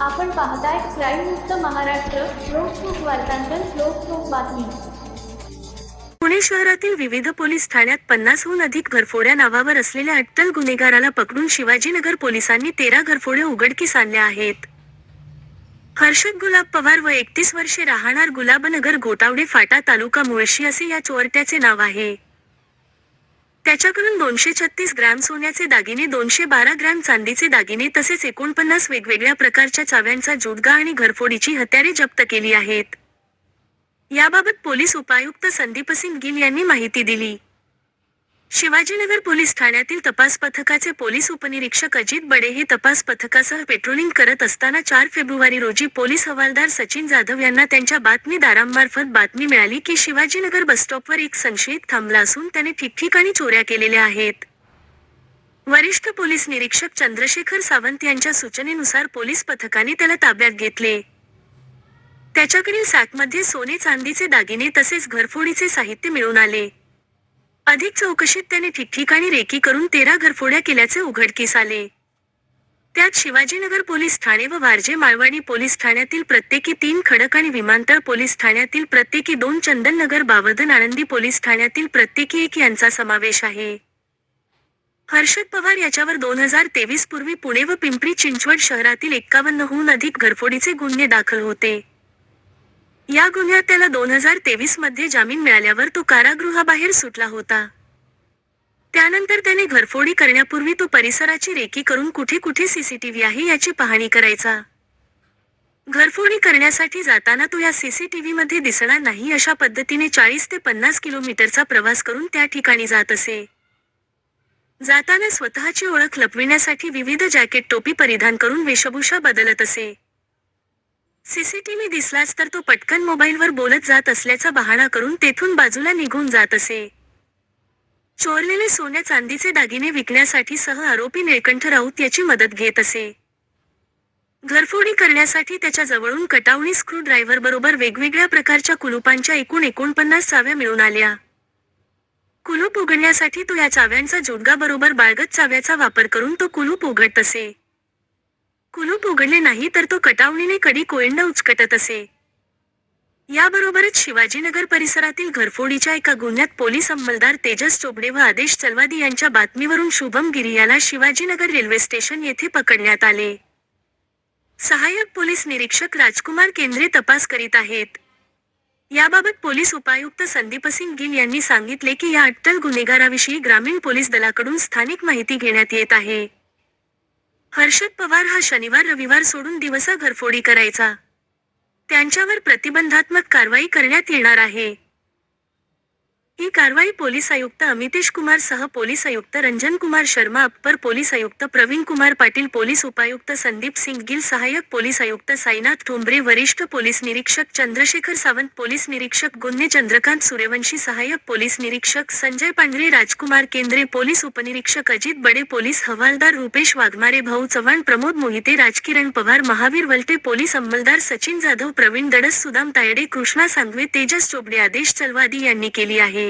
आपण पाहताय क्राईम मुक्त महाराष्ट्र लोकसुख वार्तांकन लोकसुख बातमी. पुणे शहरातील विविध पोलीस ठाण्यात पन्नासहून अधिक घरफोड्या नावावर असलेल्या अट्टल गुन्हेगाराला पकडून शिवाजीनगर पोलिसांनी तेरा घरफोड्या उघडकीस आणल्या आहेत. हर्षद गुलाब पवार व एकतीस वर्षे राहणार गुलाबनगर गोटावडे फाटा तालुका मुळशी असे या चोरट्याचे नाव आहे. त्याच्याकडून दोनशे छत्तीस ग्रॅम सोन्याचे दागिने दोनशे बारा ग्रॅम चांदीचे दागिने तसेच एकोणपन्नास वेगवेगळ्या प्रकारच्या चाव्यांचा जुडगा आणि घरफोडीची हत्यारे जप्त केली आहेत. याबाबत पोलीस उपायुक्त संदीप सिंग गिल यांनी माहिती दिली. शिवाजीनगर पोलीस ठाण्यातील तपास पथकाचे पोलीस उपनिरीक्षक अजित बडे हे तपास पथकासह पेट्रोलिंग करत असताना चार फेब्रुवारी रोजी पोलीस हवालदार सचिन जाधव यांना त्यांच्या बातमीदारांमार्फत बातमी मिळाली की शिवाजीनगर बसस्टॉपवर एक संशयित थांबला असून त्याने ठिकठिकाणी चोऱ्या केलेल्या आहेत. वरिष्ठ पोलीस निरीक्षक चंद्रशेखर सावंत यांच्या सूचनेनुसार पोलीस पथकाने त्याला ताब्यात घेतले. त्याच्याकडील सॅकमध्ये सोने चांदीचे दागिने तसेच घरफोडीचे साहित्य मिळून आले. अधिक चौकशीत त्याने ठिकठिकाणी रेकी करून तेरा घरफोड्या केल्याचे उघडकीस आले. त्यात शिवाजीनगर पोलीस ठाणे व वारजे माळवाडी पोलीस ठाण्यातील प्रत्येकी तीन खडक आणि विमानतळ पोलीस ठाण्यातील प्रत्येकी दोन चंदननगर बावधन आनंदी पोलीस ठाण्यातील प्रत्येकी एक यांचा समावेश आहे. हर्षद पवार याच्यावर दोन हजार तेवीस पूर्वी पुणे व पिंपरी चिंचवड शहरातील एक्कावन्नहून अधिक घरफोडीचे गुन्हे दाखल होते. या गुन्ह्यात त्याला दोन हजार तेवीसमध्ये जामीन मिळाल्यावर तो कारागृहाबाहेर सुटला होता. त्यानंतर त्याने घरफोडी करण्यापूर्वी तो परिसराची रेकी करून कुठे कुठे सीसीटीव्ही आहे याची पाहणी करायचा. घरफोडी करण्यासाठी जाताना तो या सीसीटीव्ही मध्ये दिसणार नाही अशा पद्धतीने चाळीस ते पन्नास किलोमीटरचा प्रवास करून त्या ठिकाणी जात असे. जाताना स्वतःची ओळख लपविण्यासाठी विविध जॅकेट टोपी परिधान करून वेशभूषा बदलत असे. सीसीटीव्ही दिसलाच तर तो पटकन मोबाईलवर बोलत जात असल्याचा बहाणा करून तेथून बाजूला निघून जात असे. चोरलेले सोन्या चांदीचे दागिने विकण्यासाठी सह आरोपी निळकंठ राऊत याची मदत घेत असे. घरफोडी करण्यासाठी त्याच्या जवळून कटावणी स्क्रू ड्रायव्हर बरोबर वेगवेगळ्या प्रकारच्या कुलुपांच्या एकूण एकोणपन्नास चाव्या मिळून आल्या. कुलूप उघडण्यासाठी तो या चाव्यांचा जुडगा बरोबर बाळगत चाव्याचा वापर करून तो कुलूप उघडत असे. कुलूप उघडले नाही तर तो कटावणीने कडी कोयंडा उचकटत असे. याबरोबरच शिवाजीनगर परिसरातील घरफोडीच्या एका गुन्ह्यात पोलीस अंमलदार तेजस चोबडे व आदेश चलवादी यांच्या बातमीवरून शुभम गिरी याला शिवाजीनगर रेल्वे स्टेशन येथे पकडण्यात आले. सहाय्यक पोलीस निरीक्षक राजकुमार केंद्रे तपास करीत आहेत. याबाबत पोलीस उपायुक्त संदीप सिंग गिल यांनी सांगितले की या अट्टल गुन्हेगाराविषयी ग्रामीण पोलीस दलाकडून स्थानिक माहिती घेण्यात येत आहे. हर्षद पवार हा शनिवार रविवार सोडून दिवसा घरफोडी करायचा. त्यांच्यावर प्रतिबंधात्मक कारवाई करण्यात येणार आहे. ही कारवाई पोलीस आयुक्त अमितेश कुमार सह पोलीस आयुक्त रंजन कुमार शर्मा अप्पर पोलीस आयुक्त प्रवीण कुमार पाटील पोलीस उपायुक्त संदीप सिंग गिल सहाय्यक पोलीस आयुक्त साईनाथ ठोंबरे वरिष्ठ पोलीस निरीक्षक चंद्रशेखर सावंत पोलीस निरीक्षक गुन्हे चंद्रकांत सूर्यवंशी सहाय्यक पोलीस निरीक्षक संजय पांढरे राजकुमार केंद्रे पोलीस उपनिरीक्षक अजित बडे पोलीस हवालदार रुपेश वाघमारे भाऊ चव्हाण प्रमोद मोहिते राजकिरण पवार महावीर वलटे पोलीस अंमलदार सचिन जाधव प्रवीण दडस सुदाम तायडे कृष्णा सांगवे तेजस चोबडे आदेश चलवादी यांनी केली आहे.